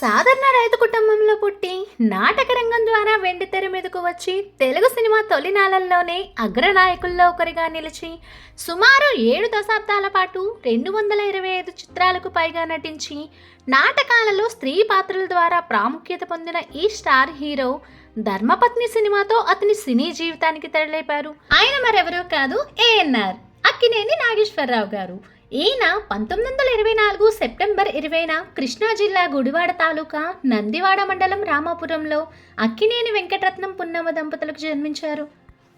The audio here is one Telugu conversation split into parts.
సాధారణ రైతు కుటుంబంలో పుట్టి నాటక రంగం ద్వారా వెండి తెర మీదకు వచ్చి తెలుగు సినిమా తొలినాళ్ళల్లోనే అగ్రనాయకుల్లో ఒకరిగా నిలిచి సుమారు ఏడు దశాబ్దాల పాటు రెండు వందల ఇరవై ఐదు చిత్రాలకు పైగా నటించి నాటకాలలో స్త్రీ పాత్రల ద్వారా ప్రాముఖ్యత పొందిన ఈ స్టార్ హీరో ధర్మపత్ని సినిమాతో అతని సినీ జీవితానికి తెరలేపారు. ఆయన మరెవరూ కాదు ఏఎన్ఆర్. అక్కినేని నాగేశ్వరరావు గారు. ఈయన పంతొమ్మిది వందల ఇరవై నాలుగు సెప్టెంబర్ ఇరవైన కృష్ణా జిల్లా గుడివాడ తాలూకా నందివాడ మండలం రామాపురంలో అక్కినేని వెంకటరత్నం పున్నమ్మ దంపతులకు జన్మించారు.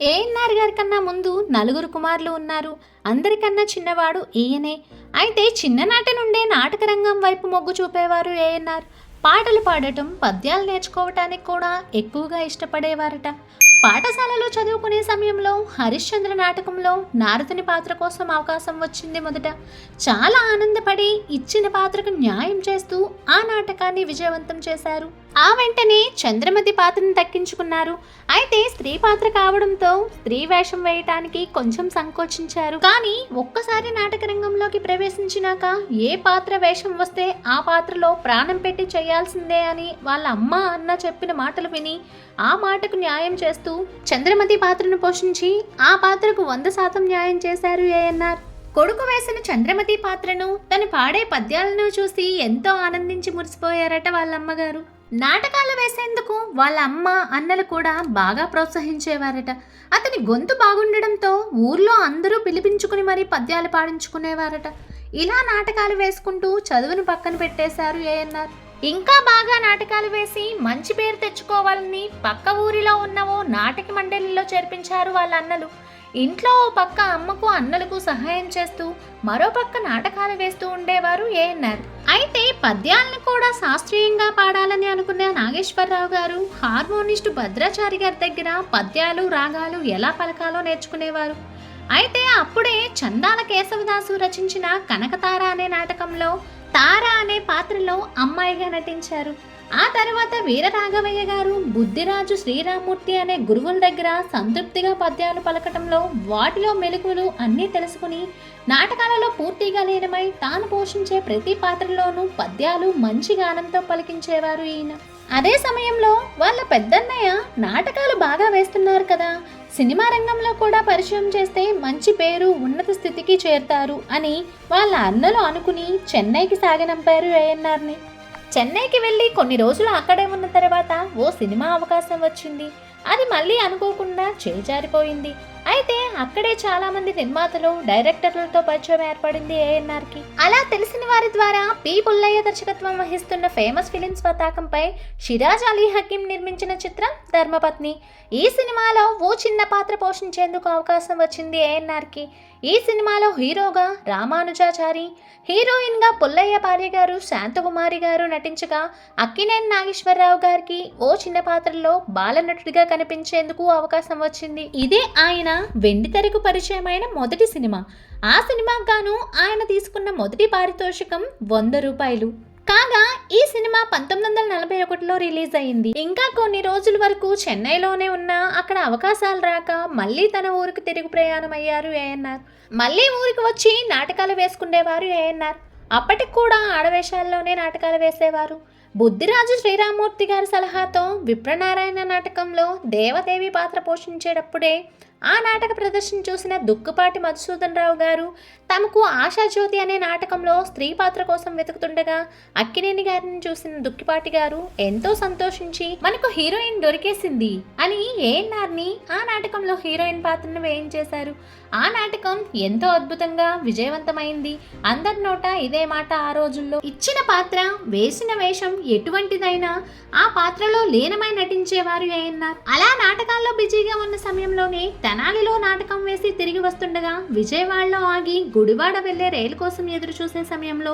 ఏఎన్ఆర్ గారి కన్నా ముందు నలుగురు కుమారులు ఉన్నారు. అందరికన్నా చిన్నవాడు ఈయనే. అయితే చిన్ననాటి నుండే నాటక రంగం వైపు మొగ్గు చూపేవారు ఏఎన్ఆర్. పాటలు పాడటం పద్యాలు నేర్చుకోవటానికి కూడా ఎక్కువగా ఇష్టపడేవారట. పాఠశాలలో చదువుకునే సమయంలో హరిశ్చంద్ర నాటకంలో నారదుని పాత్ర కోసం అవకాశం వచ్చింది మొదట. చాలా ఆనందపడి ఇచ్చిన పాత్రకు న్యాయం చేస్తూ ఆ నాటకాన్ని విజయవంతం చేశారు. ఆ వెంటనే చంద్రమతి పాత్రను దక్కించుకున్నారు. అయితే స్త్రీ పాత్ర కావడంతో స్త్రీ వేషం వేయటానికి కొంచెం సంకోచించారు. కానీ ఒక్కసారి నాటక రంగంలోకి ప్రవేశించినాక ఏ పాత్ర వేషం వస్తే ఆ పాత్రలో ప్రాణం పెట్టి చేయాల్సిందే అని వాళ్ళ అమ్మ అన్న చెప్పిన మాటలు విని ఆ మాటకు న్యాయం చేస్తూ చంద్రమతి పాత్రను పోషించి ఆ పాత్రకు వంద శాతం న్యాయం చేశారు ఏఎన్ఆర్ కొడుకు వేసిన చంద్రమతి పాత్రను తను పాడే పద్యాలను చూసి ఎంతో ఆనందించి మురిసిపోయారట వాళ్ళ అమ్మగారు నాటకాలు వేసేందుకు వాళ్ళ అమ్మ అన్నలు కూడా బాగా ప్రోత్సహించేవారట. అతని గొంతు బాగుండడంతో ఊర్లో అందరూ పిలిపించుకుని మరీ పద్యాలు పాడించుకునేవారట. ఇలా నాటకాలు వేసుకుంటూ చదువును పక్కన పెట్టేశారు ఏఎన్ఆర్ ఇంకా బాగా నాటకాలు వేసి మంచి పేరు తెచ్చుకోవాలని పక్క ఊరిలో ఉన్న ఓ నాటక మండలిలో చేర్పించారు వాళ్ళ అన్నలు. ఇంట్లో ఓ పక్క అమ్మకు అన్నలకు సహాయం చేస్తూ మరో పక్క నాటకాలు వేస్తూ ఉండేవారు ఏఎన్ఆర్. అయితే పద్యాలను కూడా శాస్త్రీయంగా పాడాలని అనుకున్న నాగేశ్వరరావు గారు హార్మోనిస్టు భద్రాచారి గారి దగ్గర పద్యాలు రాగాలు ఎలా పలకాలో నేర్చుకునేవారు. అయితే అప్పుడే చందాల కేశవదాసు రచించిన కనకతార అనే నాటకంలో అనే పాత్రలో అమ్మాయిగా నటించారు. ఆ తర్వాత వీరరాఘవయ్య గారు బుద్ధిరాజు శ్రీరామూర్తి అనే గురువుల దగ్గర సంతృప్తిగా పద్యాలు పలకటంలో వాటిలో మెలకువలు అన్నీ తెలుసుకుని నాటకాలలో పూర్తిగా లీనమై తాను పోషించే ప్రతి పాత్రలోనూ పద్యాలు మంచి గానంతో పలికించేవారు ఈయన. అదే సమయంలో వాళ్ళ పెద్దన్నయ్య నాటకాలు బాగా వేస్తున్నారు కదా సినిమా రంగంలో కూడా పరిచయం చేస్తే మంచి పేరు ఉన్నత స్థితికి చేరుతారు అని వాళ్ళ అన్నలు అనుకుని చెన్నైకి సాగనంపారు ఏఎన్ఆర్ని. చెన్నైకి వెళ్ళి కొన్ని రోజులు అక్కడే ఉన్న తర్వాత ఓ సినిమా అవకాశం వచ్చింది. అది మళ్ళీ అనుకోకుండా చేజారిపోయింది. అయితే అక్కడే చాలా మంది నిర్మాతలు డైరెక్టర్లతో పరిచయం ఏర్పడింది ఏఎన్ఆర్కి అలా తెలిసిన వారి ద్వారా పి పుల్లయ్య దర్శకత్వం వహిస్తున్న ఫేమస్ ఫిలిమ్స్ పతాకంపై షిరాజ్ అలీ హకీం నిర్మించిన చిత్రం ధర్మపత్ని. ఈ సినిమాలో ఓ చిన్న పాత్ర పోషించేందుకు అవకాశం వచ్చింది ఏఎన్ఆర్కి ఈ సినిమాలో హీరోగా రామానుజాచారి హీరోయిన్గా పుల్లయ్య భార్య గారు శాంతకుమారి గారు నటించగా అక్కినేని నాగేశ్వరరావు గారికి ఓ చిన్న పాత్రలో బాలనటుడిగా కనిపించేందుకు అవకాశం వచ్చింది. ఇదే ఆయన వెండితెరకు పరిచయమైన మొదటి సినిమా. ఆ సినిమాకు గాను ఆయన తీసుకున్న మొదటి పారితోషికం వంద రూపాయలు. కాగా ఈ సినిమా పంతొమ్మిది వందల నలభై ఒకటిలో రిలీజ్ అయింది ఇంకా కొన్ని రోజుల వరకు చెన్నైలోనే ఉన్న అక్కడ అవకాశాలు రాక మళ్ళీ తన ఊరికి తిరిగి ప్రయాణం అయ్యారు ఏఎన్ఆర్. మళ్ళీ ఊరికి వచ్చి నాటకాలు వేసుకునేవారు ఏఎన్ఆర్. అప్పటికి కూడా ఆడవేషాల్లోనే నాటకాలు వేసేవారు. బుద్ధిరాజు శ్రీరామూర్తి గారి సలహాతో విప్రనారాయణ నాటకంలో దేవదేవి పాత్ర పోషించేటప్పుడే ఆ నాటక ప్రదర్శన చూసిన దుక్కుపాటి మధుసూదన్ రావు గారు తమకు ఆశాజ్యోతి అనే నాటకంలో స్త్రీ పాత్ర కోసం వెతుకుతుండగా అక్కినేని గారిని చూసిన దుక్కిపాటి గారు ఎంతో సంతోషించి మనకు హీరోయిన్ దొరికేసింది అని ఏఎన్ఆర్ని ఆ నాటకంలో హీరోయిన్ పాత్రను వేయించేశారు. ఆ నాటకం ఎంతో అద్భుతంగా విజయవంతమైంది. అందరి నోట ఇదే మాట ఆ రోజుల్లో. ఇచ్చిన పాత్ర వేసిన వేషం ఎటువంటిదైనా ఆ పాత్రలో లీనమై నటించేవారు ఏఎన్ఆర్. అలా నాటకాల్లో బిజీగా ఉన్న సమయంలోనే తెనాలిలో నాటకం వేసి తిరిగి వస్తుండగా విజయవాడలో ఆగి గుడివాడ వెళ్ళే రైలు కోసం ఎదురు చూసే సమయంలో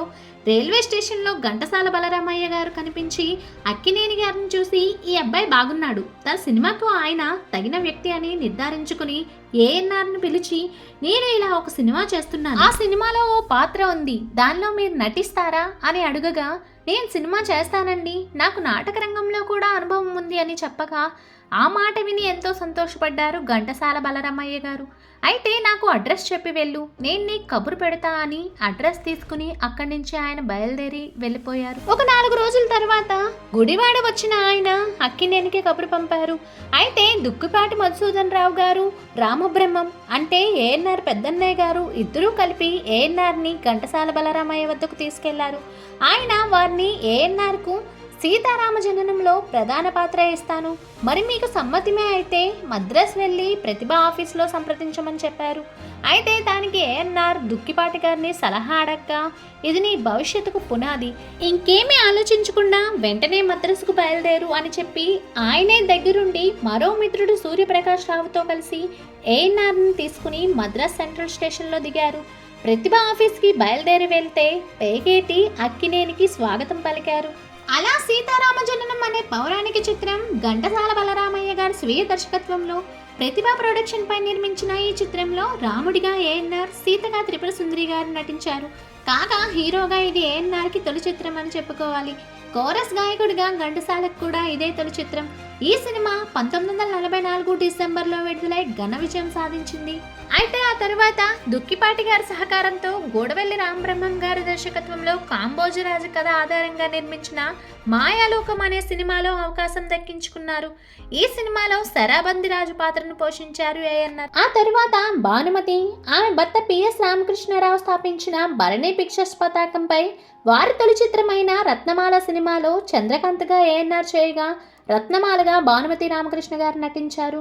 రైల్వే స్టేషన్లో ఘంటసాల బలరామయ్య గారు కనిపించి అక్కినేని గారిని చూసి ఈ అబ్బాయి బాగున్నాడు. తన సినిమాకు ఆయన తగిన వ్యక్తి అని నిర్ధారించుకుని ఏఎన్ఆర్ను పిలిచి నేను ఇలా ఒక సినిమా చేస్తున్నాను. ఆ సినిమాలో ఓ పాత్ర ఉంది. దానిలో మీరు నటిస్తారా? అని అడుగగా నేను సినిమా చేస్తానండి. నాకు నాటక రంగంలో కూడా అనుభవం ఉంది అని చెప్పగా ఆ మాట విని ఎంతో సంతోషపడ్డారు ఘంటసాల బలరామయ్య గారు. అయితే నాకు అడ్రస్ చెప్పి వెళ్ళు. నేను నీకు కబురు పెడతా అని అడ్రస్ తీసుకుని అక్కడి నుంచి ఆయన బయలుదేరి వెళ్ళిపోయారు. ఒక నాలుగు రోజుల తర్వాత గుడివాడ వచ్చిన ఆయన అక్కినేనికే కబురు పంపారు. అయితే దుక్కుపాటి మధుసూదన్ రావు గారు రామబ్రహ్మం అంటే ఏఎన్ఆర్ పెద్దన్నయ్య గారు ఇద్దరూ కలిపి ఏఎన్ఆర్ని ఘంటసాల బలరామయ్య వద్దకు తీసుకెళ్ళారు. ఆయన వారిని ఏఎన్ఆర్కు సీతారామ జననంలో ప్రధాన పాత్ర ఇస్తాను మరి మీకు సమ్మతిమే అయితే మద్రాస్ వెళ్ళి ప్రతిభ ఆఫీస్లో సంప్రదించమని చెప్పారు. అయితే దానికి ఏఎన్ఆర్ దుక్కిపాటి గారిని సలహా అడగ్గా ఇది నీ భవిష్యత్తుకు పునాది. ఇంకేమీ ఆలోచించకుండా వెంటనే మద్రాసుకు బయలుదేరు అని చెప్పి ఆయనే దగ్గరుండి మరో మిత్రుడు సూర్యప్రకాష్ రావుతో కలిసి ఏఎన్ఆర్ని తీసుకుని మద్రాస్ సెంట్రల్ స్టేషన్లో దిగారు. ప్రతిభ ఆఫీస్కి బయలుదేరి వెళ్తే పేకేటి అక్కినేనికి స్వాగతం పలికారు. అలా సీతారామ జననం అనే పౌరాణిక చిత్రం ఘంటసాల బలరామయ్య గారి స్వీయ దర్శకత్వంలో ప్రతిభ ప్రొడక్షన్ పై నిర్మించిన ఈ చిత్రంలో రాముడిగా ఏఎన్ఆర్ సీతగా త్రిపుర సుందరి గారు నటించారు. కాగా హీరోగా ఇది ఏఎన్ఆర్కి తొలి చిత్రం అని చెప్పుకోవాలి. కోరస్ గాయకుడిగా ఘంటసాలకు కూడా ఇదే తొలి చిత్రం. ఈ సినిమా పంతొమ్మిది వందల నలభై నాలుగు డిసెంబర్లో విడుదలై ఘన విజయం సాధించింది. అయితే ఆ తరువాత దుక్కిపాటి గారి సహకారంతో గోడవెల్లి రామబ్రహ్మం గారి దర్శకత్వంలో కాంబోజరాజు కథ ఆధారంగా నిర్మించిన మాయాలోకం అనే సినిమాలో అవకాశం దక్కించుకున్నారు. ఈ సినిమాలో శరాబంది రాజు పాత్రను పోషించారు ఏఎన్ఆర్. ఆ తరువాత భానుమతి ఆమె భర్త పిఎస్ రామకృష్ణారావు స్థాపించిన భరణి పిక్చర్స్ పతాకంపై వారి తొలి చిత్రమైన రత్నమాల సినిమాలో చంద్రకాంత్గా ఏఎన్ఆర్ చేయగా రత్నమాలగా భానుమతి రామకృష్ణ గారు నటించారు.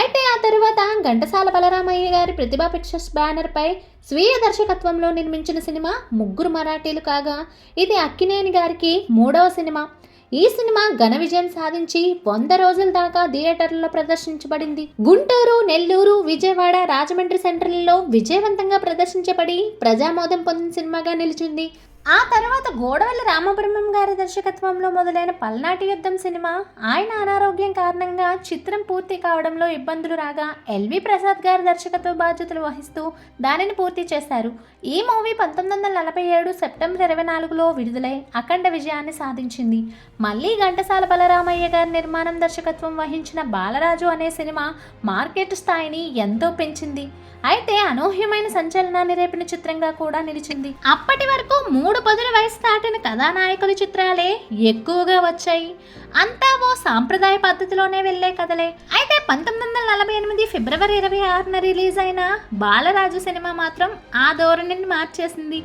అయితే ఆ తరువాత ఘంటసాల బలరామయ్య గారి ప్రతిభా పిక్చర్స్ బ్యానర్పై స్వీయ దర్శకత్వంలో నిర్మించిన సినిమా ముగ్గురు మరాఠీలు కాగా ఇది అక్కినేని గారికి మూడవ సినిమా. ఈ సినిమా ఘన విజయం సాధించి వంద రోజుల దాకా థియేటర్లలో ప్రదర్శించబడింది. గుంటూరు నెల్లూరు విజయవాడ రాజమండ్రి సెంటర్లలో విజయవంతంగా ప్రదర్శించబడి ప్రజామోదం పొందిన సినిమాగా నిలిచింది. ఆ తర్వాత గోడవల్లి రామబ్రహ్మం గారి దర్శకత్వంలో మొదలైన పల్నాటి యుద్ధం సినిమా ఆయన అనారోగ్యం కారణంగా చిత్రం పూర్తి కావడంలో ఇబ్బందులు రాగా ఎల్వి ప్రసాద్ గారి దర్శకత్వ బాధ్యతలు వహిస్తూ దానిని పూర్తి చేశారు. ఈ మూవీ పంతొమ్మిది వందల నలభై ఏడు సెప్టెంబర్ ఇరవై నాలుగులో విడుదలై అఖండ విజయాన్ని సాధించింది. మళ్ళీ ఘంటసాల బలరామయ్య గారి నిర్మాణం దర్శకత్వం వహించిన బాలరాజు అనే సినిమా మార్కెట్ స్థాయిని ఎంతో పెంచింది. అయితే అనూహ్యమైన సంచలనాన్ని రేపిన చిత్రంగా కూడా నిలిచింది. అప్పటి వరకు మూడు పదుల వయసు దాటిన కథానాయకుల చిత్రాలే ఎక్కువగా వచ్చాయి. అంతా ఓ సాంప్రదాయ పద్ధతిలోనే వెళ్ళే కథలే. అయితే పంతొమ్మిది వందల నలభై ఎనిమిది ఫిబ్రవరి ఇరవై ఆరున రిలీజ్ అయిన బాలరాజు సినిమా మాత్రం ఆ ధోరణిని మార్చేసింది.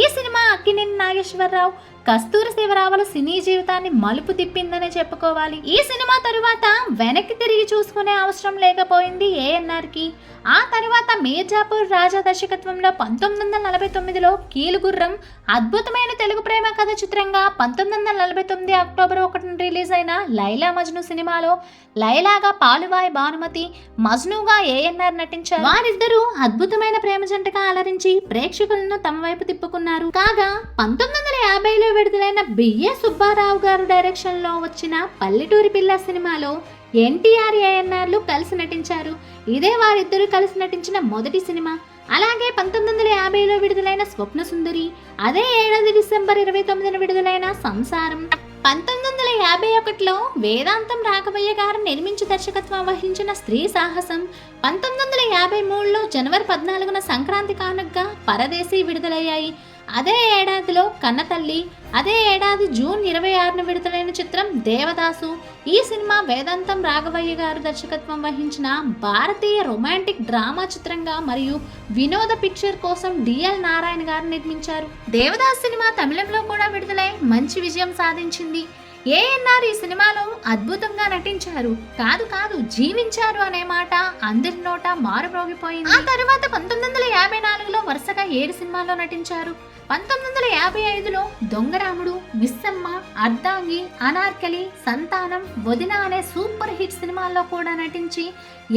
ఈ సినిమా అక్కినేని నాగేశ్వరరావు కస్తూరి శివరావుల సినీ జీవితాన్ని మలుపు తిప్పిందనే చెప్పుకోవాలి. ఈ సినిమా తరువాత వెనక్కి తిరిగి చూసుకునే అవసరం లేకపోయింది ఏఎన్ఆర్కి. ఆ తర్వాత మీర్జాపూర్ రాజా దర్శకత్వంలో పంతొమ్మిది వందల నలభై తొమ్మిదిలో కీలుగుర్రం అద్భుతమైన తెలుగు ప్రేమ కథ చిత్రంగా పంతొమ్మిది వందల నలభై తొమ్మిది అక్టోబర్ ఒకటిన రిలీజ్ అయిన లైలా మజ్ను సినిమాలో లైలాగా పాలువాయ్ భానుమతి మజ్నుగా ఏఎన్ఆర్ నటించారు. వారిద్దరూ అద్భుతమైన ప్రేమ జంటగా అలరించి ప్రేక్షకులను తమ వైపు తిప్పుకున్నారు. కాగా పంతొమ్మిది వందల యాభైలో విడుదలైన బిఏ సుబ్బారావు గారు డైరెక్షన్లో వచ్చిన పల్లెటూరి పిల్ల సినిమాలో ఎన్టీఆర్ ఏఎన్ఆర్లు కలిసి నటించారు. ఇదే వారిద్దరూ కలిసి నటించిన మొదటి సినిమా. అలాగే పంతొమ్మిది వందల యాభైలో విడుదలైన స్వప్న సుందరి అదే ఏడాది డిసెంబర్ ఇరవై తొమ్మిదిన విడుదలైన సంసారం. పంతొమ్మిది వందల యాభై ఒకటిలో వేదాంతం రాఘవయ్య గారు నిర్మించి దర్శకత్వం వహించిన స్త్రీ సాహసం పంతొమ్మిది వందల యాభై మూడులో జనవరి పద్నాలుగున సంక్రాంతి కానుకగా పరదేశీ విడుదలయ్యాయి. అదే ఏడాదిలో కన్నతల్లి అదే ఏడాది జూన్ ఇరవై ఆరున విడుదలైన చిత్రం దేవదాసు. ఈ సినిమా వేదాంతం రాఘవయ్య గారు దర్శకత్వం వహించిన భారతీయ రొమాంటిక్ డ్రామా చిత్రంగా మరియు వినోద పిక్చర్ కోసం డిఎల్ నారాయణ గారు నిర్మించారు. దేవదాస్ సినిమా తమిళంలో కూడా విడుదలై మంచి విజయం సాధించింది. ఏఎన్ఆర్ ఈ సినిమాలో అద్భుతంగా నటించారు. కాదు కాదు జీవించారు అనే మాట అందరి నోట మారుమోగిపోయింది ఆ తర్వాత పంతొమ్మిది వందల యాభై నాలుగులో వరుసగా ఏడు సినిమాల్లో నటించారు. పంతొమ్మిది వందల యాభై ఐదులో దొంగరాముడు మిస్సమ్మ అర్ధాంగి అనార్కలి సంతానం వదిన అనే సూపర్ హిట్ సినిమాల్లో కూడా నటించి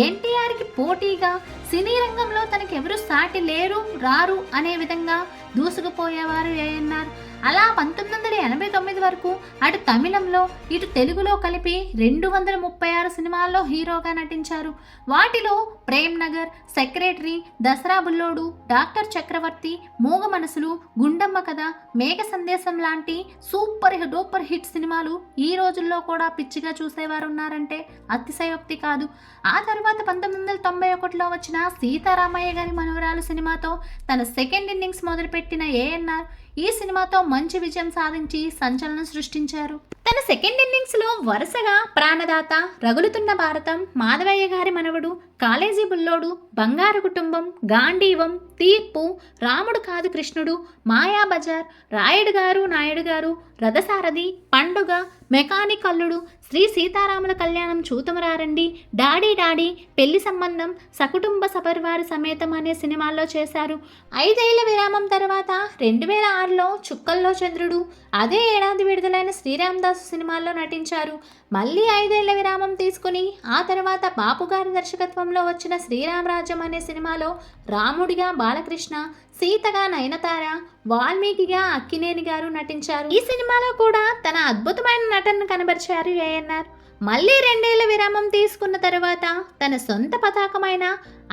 ఎన్టీఆర్కి పోటీగా సినీ రంగంలో తనకెవరు సాటి లేరు రారు అనే విధంగా దూసుకుపోయేవారు ఏఎన్ఆర్. అలా పంతొమ్మిది వందల ఎనభై తొమ్మిది వరకు అటు తమిళంలో ఇటు తెలుగులో కలిపి రెండు వందల ముప్పై ఆరు సినిమాల్లో హీరోగా నటించారు. వాటిలో ప్రేమ్ నగర్ సెక్రటరీ దసరా బుల్లోడు డాక్టర్ చక్రవర్తి మూగ మనసులు గుండమ్మ కథ మేఘ సందేశం లాంటి సూపర్ డూపర్ హిట్ సినిమాలు ఈ రోజుల్లో కూడా పిచ్చిగా చూసేవారు ఉన్నారంటే అతిశయోక్తి కాదు. ఆ తర్వాత పంతొమ్మిది వందల తొంభై ఒకటిలో వచ్చిన సీతారామయ్య గారి మనవరాలు సినిమాతో తన సెకండ్ ఇన్నింగ్స్ మొదలుపెట్టిన ఏఎన్ఆర్ ఈ సినిమాతో మంచి విజయం సాధించి సంచలనం సృష్టించారు. తన సెకండ్ ఇన్నింగ్స్లో వరుసగా ప్రాణదాత రగులుతున్న భారతం మాధవయ్య గారి మనవడు కాలేజీ బుల్లోడు బంగారు కుటుంబం గాంధీవం తీర్పు రాముడు కాదు కృష్ణుడు మాయా బజార్ రాయుడు గారు నాయుడు గారు రథసారథి పండుగ మెకానిక్ అల్లుడు శ్రీ సీతారాముల కళ్యాణం చూతమరారండి. డాడీ డాడీ పెళ్ళి సంబంధం సకుటుంబ సపరివార సమేతం అనే సినిమాల్లో చేశారు. ఐదేళ్ళ విరామం తర్వాత రెండు వేల ఆరులో చుక్కల్లో చంద్రుడు అదే ఏడాది విడుదలైన శ్రీరామదాసు సినిమాల్లో నటించారు. మళ్ళీ ఐదేళ్ళ విరామం తీసుకుని ఆ తర్వాత బాపుగారి దర్శకత్వంలో వచ్చిన శ్రీరామరాజ్యం అనే సినిమాలో రాముడిగా బాలకృష్ణ సీతగా నయనతార వాల్మీకిగా అక్కినేని గారు నటించారు. ఈ సినిమాలో కూడా తన అద్భుతమైన నటనను కనబరిచారు ఏఎన్ఆర్. మళ్ళీ రెండేళ్ళ విరామం తీసుకున్న తర్వాత తన సొంత పతాకమైన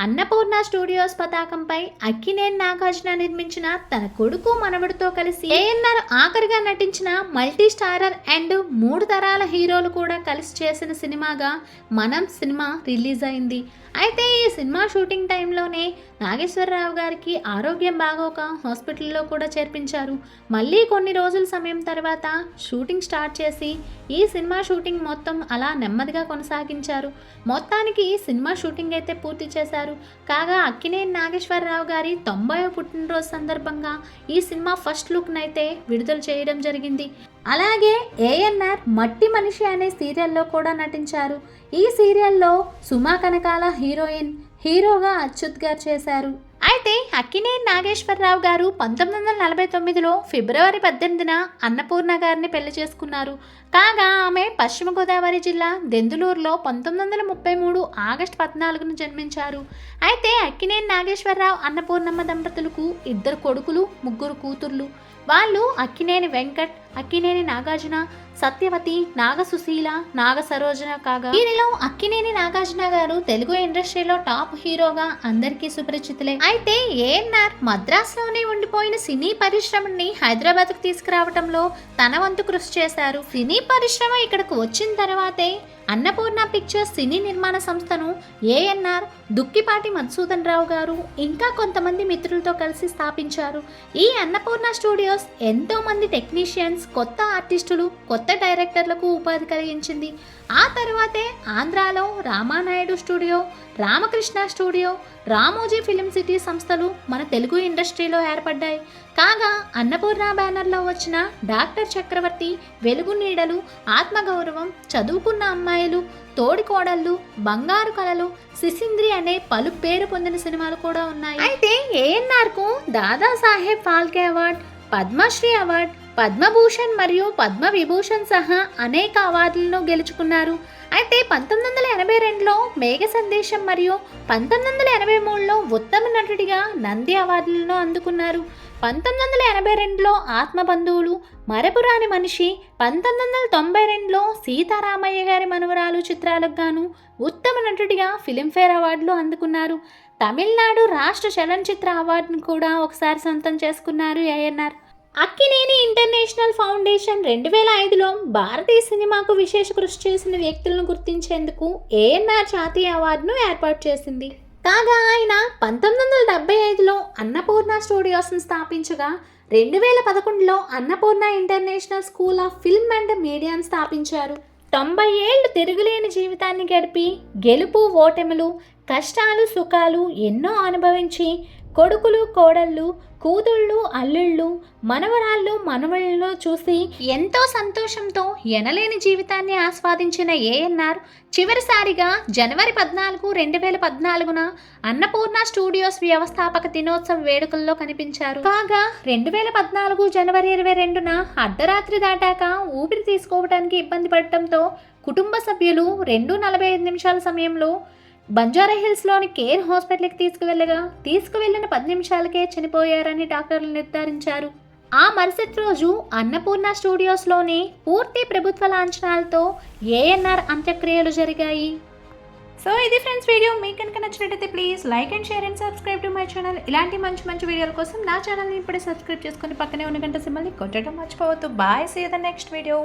అన్నపూర్ణ స్టూడియోస్ పతాకంపై అక్కినేని నాగార్జున నిర్మించిన తన కొడుకు మనవడితో కలిసి ఏఎన్ఆర్ ఆఖరిగా నటించిన మల్టీ స్టారర్ అండ్ మూడు తరాల హీరోలు కూడా కలిసి చేసిన సినిమాగా మనం సినిమా రిలీజ్ అయింది. అయితే ఈ సినిమా షూటింగ్ టైంలోనే నాగేశ్వరరావు గారికి ఆరోగ్యం బాగోక హాస్పిటల్లో కూడా చేర్పించారు. మళ్ళీ కొన్ని రోజుల సమయం తర్వాత షూటింగ్ స్టార్ట్ చేసి ఈ సినిమా షూటింగ్ మొత్తం అలా నెమ్మదిగా కొనసాగించారు. మొత్తానికి సినిమా షూటింగ్ అయితే పూర్తి చేశారు. కాగా అక్కినేని నాగేశ్వరరావు గారి తొంభై పుట్టినరోజు సందర్భంగా ఈ సినిమా ఫస్ట్ లుక్నైతే విడుదల చేయడం జరిగింది. అలాగే ఏఎన్ఆర్ మట్టి మనిషి అనే సీరియల్లో కూడా నటించారు. ఈ సీరియల్లో సుమా కనకాల హీరోయిన్ హీరోగా అచ్యుత్ గారు చేశారు. అయితే అక్కినేని నాగేశ్వరరావు గారు పంతొమ్మిది వందల నలభై తొమ్మిదిలో ఫిబ్రవరి పద్దెనిమిదిన అన్నపూర్ణ గారిని పెళ్ళి చేసుకున్నారు. కాగా ఆమె పశ్చిమ గోదావరి జిల్లా దెందులూరులో పంతొమ్మిది వందల ముప్పై మూడు ఆగస్టు పద్నాలుగున జన్మించారు. అయితే అక్కినేని నాగేశ్వరరావు అన్నపూర్ణమ్మ దంపతులకు ఇద్దరు కొడుకులు ముగ్గురు కూతుర్లు. వాళ్ళు అక్కినేని వెంకట్ అక్కినేని నాగార్జున సత్యవతి నాగసుశీల నాగ సరోజన కాగా. వీరిలో అక్కినేని నాగార్జున గారు తెలుగు ఇండస్ట్రీలో టాప్ హీరోగా అందరికీ సుపరిచితులే. అయితే ఏఎన్ఆర్ మద్రాసులోనే ఉండిపోయిన సినీ పరిశ్రమని హైదరాబాద్కు తీసుకురావడంలో తన వంతు కృషి చేశారు. సినీ పరిశ్రమ ఇక్కడకు వచ్చిన తర్వాతే అన్నపూర్ణ పిక్చర్స్ సినీ నిర్మాణ సంస్థను ఏఎన్ఆర్ దుక్కిపాటి మధుసూదన్ రావు గారు ఇంకా కొంతమంది మిత్రులతో కలిసి స్థాపించారు. ఈ అన్నపూర్ణ స్టూడియోస్ ఎంతోమంది టెక్నీషియన్స్ కొత్త ఆర్టిస్టులు కొత్త డైరెక్టర్లకు ఉపాధి కలిగించింది. ఆ తర్వాతే ఆంధ్రాలో Ramanaidu studio Ramakrishna studio Ramoji film city సంస్థలు మన తెలుగు ఇండస్ట్రీలో ఏర్పడ్డాయి. కాగా అన్నపూర్ణ బ్యానర్లో వచ్చిన డాక్టర్ చక్రవర్తి వెలుగు నీడలు ఆత్మగౌరవం చదువుకున్న అమ్మాయిలు తోడికోడళ్ళు బంగారు కళలు సిసింద్రి అనే పలు పేరు పొందిన సినిమాలు కూడా ఉన్నాయి. అయితే ఏఎన్ఆర్కు దాదాసాహెబ్ ఫాల్కే అవార్డ్ పద్మశ్రీ అవార్డ్ పద్మభూషణ్ మరియు పద్మ విభూషణ్ సహా అనేక అవార్డులను గెలుచుకున్నారు. అయితే పంతొమ్మిది వందల ఎనభై రెండులో మేఘ సందేశం మరియు పంతొమ్మిది వందల ఎనభై మూడులో ఉత్తమ నటుడిగా నంది అవార్డులను అందుకున్నారు. పంతొమ్మిది వందల ఎనభై రెండులో ఆత్మబంధువులు మరపురాని మనిషి పంతొమ్మిది వందల తొంభై రెండులో సీతారామయ్య గారి మనవరాలు చిత్రాలకు గాను ఉత్తమ నటుడిగా ఫిలింఫేర్ అవార్డులు అందుకున్నారు. తమిళనాడు రాష్ట్ర చలనచిత్ర అవార్డును కూడా ఒకసారి సొంతం చేసుకున్నారు ఏఎన్ఆర్. అక్కినేని ఇంటర్నేషనల్ ఫౌండేషన్ రెండు వేల ఐదులో భారతీయ సినిమాకు విశేష కృషి చేసిన వ్యక్తులను గుర్తించేందుకు ఏఎన్ఆర్ జాతీయ అవార్డును ఏర్పాటు చేసింది. కాగా ఆయన పంతొమ్మిది వందల డెబ్బై ఐదులో అన్నపూర్ణ స్టూడియోస్ను స్థాపించగా రెండు వేల పదకొండులో Annapurna international school of film and మీడియాను స్థాపించారు. తొంభై ఏళ్ళు తిరుగులేని జీవితాన్ని గడిపి గెలుపు ఓటములు కష్టాలు సుఖాలు ఎన్నో అనుభవించి కొడుకులు కోడళ్ళు కూతుళ్ళు అల్లుళ్ళు మనవరాళ్ళు మనవళ్ళు చూసి ఎంతో సంతోషంతో ఎనలేని జీవితాన్ని ఆస్వాదించిన ఏఎన్ఆర్ చివరిసారిగా జనవరి పద్నాలుగు రెండు వేల పద్నాలుగున అన్నపూర్ణ స్టూడియోస్ వ్యవస్థాపక దినోత్సవ వేడుకల్లో కనిపించారు. కాగా రెండు వేల పద్నాలుగు జనవరి ఇరవై రెండున అర్ధరాత్రి దాటాక ఊపిరి తీసుకోవడానికి ఇబ్బంది పడటంతో కుటుంబ సభ్యులు రెండు నలభై ఐదు నిమిషాల సమయంలో బంజారా హిల్స్లోని కేర్ హాస్పిటల్కి తీసుకువెళ్ళగా. తీసుకువెళ్ళిన పది నిమిషాలకే చనిపోయారని డాక్టర్లు నిర్ధారించారు. ఆ మరుసటి రోజు అన్నపూర్ణ స్టూడియోస్లోనే పూర్తి ప్రభుత్వ లాంఛనాలతో ఏఎన్ఆర్ అంత్యక్రియలు జరిగాయి. సో ఇది ఫ్రెండ్స్ వీడియో. మీకు కనుక నచ్చినట్టయితే please like and share and subscribe to my channel. ఇలాంటి మంచి మంచి వీడియోల కోసం నా ఛానల్ని ఇప్పుడే సబ్స్క్రైబ్ చేసుకొని పక్కనే ఉన్న గంట సిమ్మల్ని కొట్టడం మర్చిపోవద్దు. Bye see the next video